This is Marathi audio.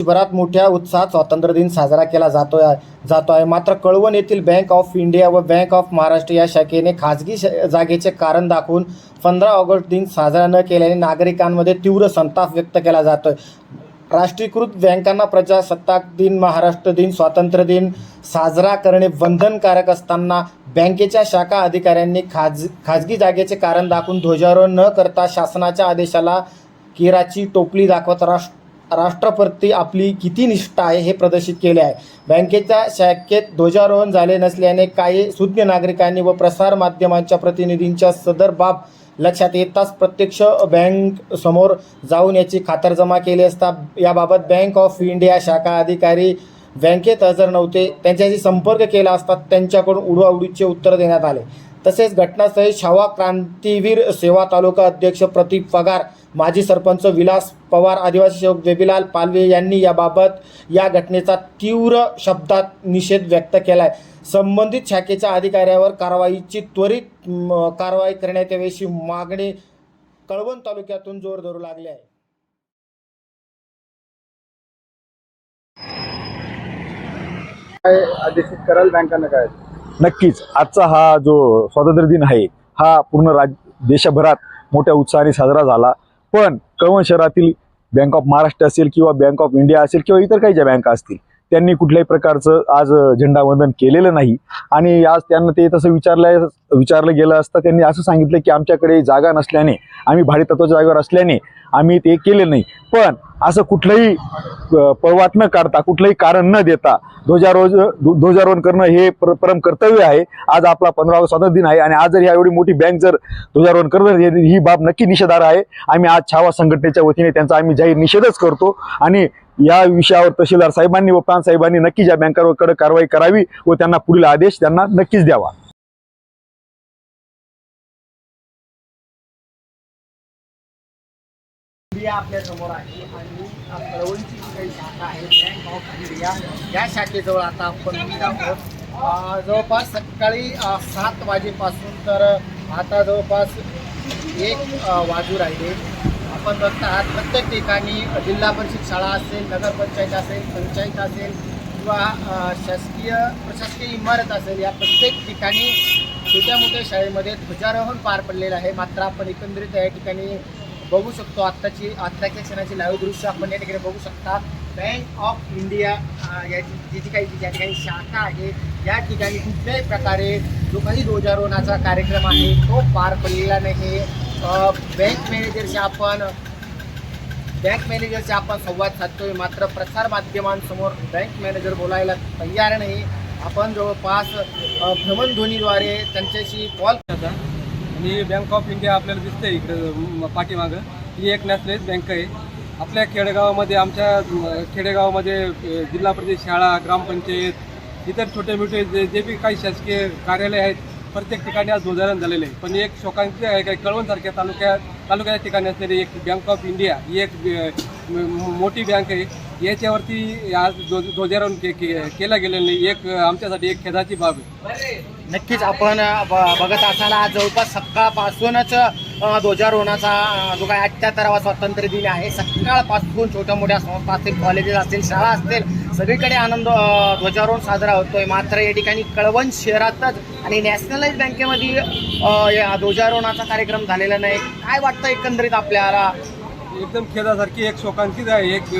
देशभरात मोठ्या उत्साहात स्वातंत्र्य दिन साजरा केला जातोय जातो आहे मात्र कळवण येथील बँक ऑफ इंडिया व बँक ऑफ महाराष्ट्र या शाखेने खाजगी श- जागेचे कारण दाखवून पंधरा ऑगस्ट दिन साजरा न केल्याने नागरिकांमध्ये तीव्र संताप व्यक्त केला जातोय. राष्ट्रीयकृत बँकांना प्रजासत्ताक दिन महाराष्ट्र दिन स्वातंत्र्य दिन साजरा करणे बंधनकारक असताना बँकेच्या शाखा अधिकाऱ्यांनी खाज खाजगी जागेचे कारण दाखवून ध्वजारोहण न करता शासनाच्या आदेशाला केराची टोपली दाखवत राष्ट्र राष्ट्राप्रती आपली किती निष्ठा आहे हे प्रदर्शित केले आहे. बँकेच्या शाखेत ध्वजारोहण झाले नसल्याने काही सुज्ञ नागरिकांनी व प्रसारमाध्यमांच्या प्रतिनिधींच्या सदर बाब लक्षात येताच प्रत्यक्ष बँक समोर जाऊन याची खातरजमा केली असता याबाबत बँक ऑफ इंडिया शाखा अधिकारी बँकेत हजर नव्हते. त्यांच्याशी संपर्क केला असता त्यांच्याकडून उडवाउडीचे उत्तर देण्यात आले. तसेच घटनास्थळी शावा क्रांतीवीर सेवा तालुका अध्यक्ष प्रतीक पगार माजी सरपंच विलास पवार आदिवासी सेवक बेबीलाल पालवे यांनी याबाबत या घटनेचा तीव्र शब्दात निषेध व्यक्त केला आहे संबंधित शाखेच्या अधिकाऱ्यावर कारवाईची त्वरित कारवाई करण्यात यावी मागणी कळवण तालुक्यातून जोर धरू लागली आहे. काय कराल बँकांना काय? नक्कीच आजचा हा जो स्वातंत्र्य दिन आहे हा पूर्ण राज देशभरात मोठ्या उत्साहाने साजरा झाला. पण कळवण शहरातील बँक ऑफ महाराष्ट्र असेल किंवा बँक ऑफ इंडिया असेल किंवा इतर काही ज्या बँका असतील त्यांनी कुठल्याही प्रकारचं आज झेंडावंदन केलेलं नाही. आणि आज त्यांना ते तसं विचारलं विचारलं गेलं असता त्यांनी असं सांगितलं की आमच्याकडे जागा नसल्याने आम्ही भाडेतत्वाच्या जागेवर असल्याने आम्ही ते केले नाही. पण असं कुठलंही पळवाट न काढता कुठलंही कारण न देता ध्वजारोज ध्व- ध्वजारोहण करणं हे पर परम कर्तव्य आहे. आज आपला पंधरा ऑगस्ट स्वातंत्र्य दिन आहे आणि आज जर ह्या एवढी मोठी बँक जर ध्वजारोहण करणं ही बाब नक्की निषेधार आहे. आम्ही आज छावा संघटनेच्या वतीने त्यांचा आम्ही जाहीर निषेधच करतो आणि या विषयावर तहसीलदार साहेबांनी व प्रांत साहेबांनी नक्की या कडक कारवाई करावी व त्यांना पुढील आदेश त्यांना नक्कीच द्यावा. इंडिया आपल्यासमोर आहे आणि कळवणची जी काही शाखा आहे बँक ऑफ इंडिया या शाखेजवळ आता आपण आहोत. जवळपास सकाळी सात वाजेपासून तर आता जवळपास एक वाजू राहिले. आपण बघता आहात प्रत्येक ठिकाणी जिल्हा परिषद शाळा असेल नगरपंचायत असेल पंचायत असेल किंवा शासकीय प्रशासकीय इमारत असेल या प्रत्येक ठिकाणी छोट्या मोठ्या शाळेमध्ये ध्वजारोहण पार पडलेलं आहे. मात्र आपण एकंदरीत या ठिकाणी बघू शकतो आत्ताची आत्ताच्या क्षणाची लाईव्ह दृश्य आपण या ठिकाणी बघू शकता. बँक ऑफ इंडिया या याची जी जी काही ज्या ठिकाणी शाखा आहे या ठिकाणी कुठल्याही प्रकारे जो काही ध्वजारोहणाचा कार्यक्रम आहे तो पार पडलेला नाही. बँक मॅनेजरशी आपण बँक मॅनेजरशी आपण संवाद साधतोय. मात्र प्रसार माध्यमांसमोर बँक मॅनेजर बोलायला तयार नाही. आपण जवळपास भ्रमणध्वनीद्वारे त्यांच्याशी कॉल करता आणि बँक ऑफ इंडिया आपल्याला दिसते इकडं पाठीमागं. ही एक नॅशनलाइज बँक आहे. आपल्या खेडेगावामध्ये आमच्या खेडेगावामध्ये जिल्हा परिषद शाळा ग्रामपंचायत इतर छोटे मोठे जे जे बी काही शासकीय कार्यालय आहेत प्रत्येक ठिकाणी आज ध्वजारोहण झालेलं आहे. पण एक शोकांचे आहे काही कळवणसारख्या तालुक्या तालुक्याच्या ठिकाणी असलेली एक बँक ऑफ इंडिया ही एक मोठी बँक आहे. याच्यावरती आज ध्वज- ध्वजारोहण के केलं गेलेलं नाही एक आमच्यासाठी एक खेदाची बाब आहे. नक्कीच आपण ब- बघत असाल आज जवळपास सकाळपासूनच ध्वजारोहणाचा जो काय अठ्ठ्याहत्तरावा स्वातंत्र्य दिन आहे सकाळपासून छोट्या मोठ्या संस्था असतील कॉलेजेस असतील शाळा असतील सगळीकडे आनंद ध्वजारोहण साजरा होतोय. मात्र या ठिकाणी कळवण शहरातच आणि नॅशनलाइज बँकेमध्ये या ध्वजारोहणाचा कार्यक्रम झालेला नाही. काय वाटतं एकंदरीत आपल्याला? एकदम खेदासारखी एक शोकांचीच आहे एक